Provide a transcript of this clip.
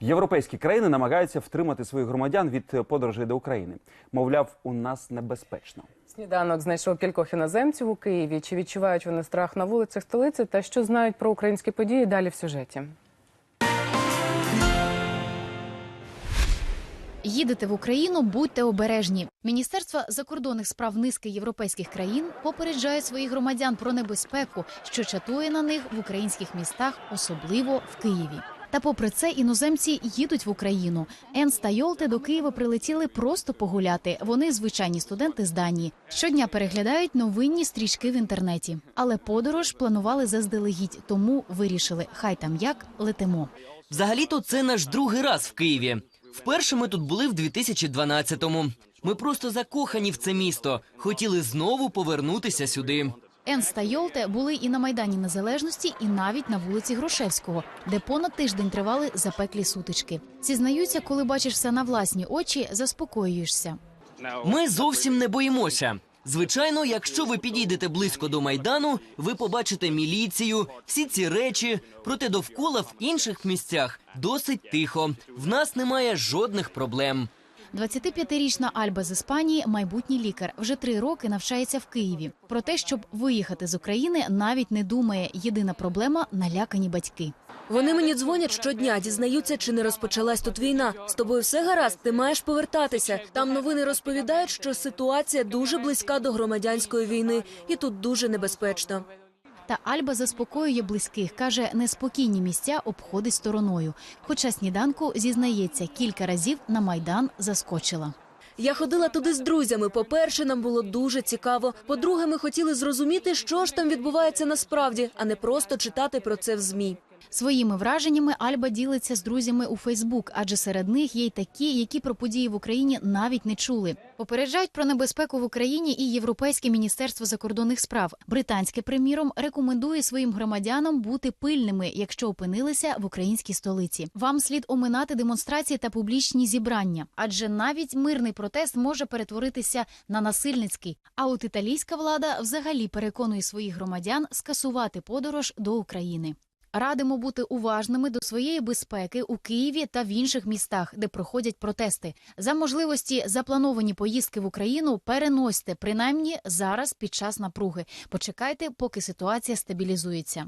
Європейські країни намагаються втримати своїх громадян від подорожей до України. Мовляв, у нас небезпечно. Сніданок знайшов кількох іноземців у Києві. Чи відчувають вони страх на вулицях столиці та що знають про українські події? Далі в сюжеті. Їдете в Україну, будьте обережні. Міністерство закордонних справ низки європейських країн попереджає своїх громадян про небезпеку, що чатує на них в українських містах, особливо в Києві. Та попри це іноземці їдуть в Україну. Енс та Йолте до Києва прилетіли просто погуляти. Вони звичайні студенти з Данії. Щодня переглядають новинні стрічки в інтернеті. Але подорож планували заздалегідь, тому вирішили, хай там як летимо. Взагалі-то це наш другий раз в Києві. Вперше ми тут були в 2012-му. Ми просто закохані в це місто. Хотіли знову повернутися сюди. Енс Йолте були і на майдані Незалежності, і навіть на вулиці Грушевського, де понад тиждень тривали запеклі сутички. Зізнаються, коли бачиш все на власні очі, заспокоюєшся. Ми зовсім не боїмося. Звичайно, якщо ви підійдете близько до майдану, ви побачите міліцію, всі ці речі. Проте довкола в інших місцях досить тихо. В нас немає жодних проблем. 25-річна Альба з Іспанії, майбутній лікар, вже три роки навчається в Києві. Про те, щоб виїхати з України, навіть не думає. Єдина проблема налякані батьки. Вони мені дзвонять щодня, дізнаються, чи не розпочалась тут війна. З тобою все гаразд, ти маєш повертатися. Там новини розповідають, що ситуація дуже близька до громадянської війни, і тут дуже небезпечно. Та Альба заспокоює близьких, каже, неспокійні місця обходить стороною. Хоча сніданку зізнається, кілька разів на майдан заскочила. Я ходила туди з друзями. По-перше, нам було дуже цікаво. По-друге, ми хотіли зрозуміти, що ж там відбувається насправді, а не просто читати про це в змі. Своїми враженнями Альба ділиться з друзями у Фейсбук, адже серед них є й такі, які про події в Україні навіть не чули. Попереджають про небезпеку в Україні і Європейське міністерство закордонних справ. Британське, приміром, рекомендує своїм громадянам бути пильними, якщо опинилися в українській столиці. Вам слід оминати демонстрації та публічні зібрання, адже навіть мирний протест може перетворитися на насильницький. А от італійська влада взагалі переконує своїх громадян скасувати подорож до України. Радимо бути уважними до своєї безпеки у Києві та в інших містах, де проходять протести. За можливості заплановані поїздки в Україну переносьте принаймні зараз під час напруги. Почекайте, поки ситуація стабілізується.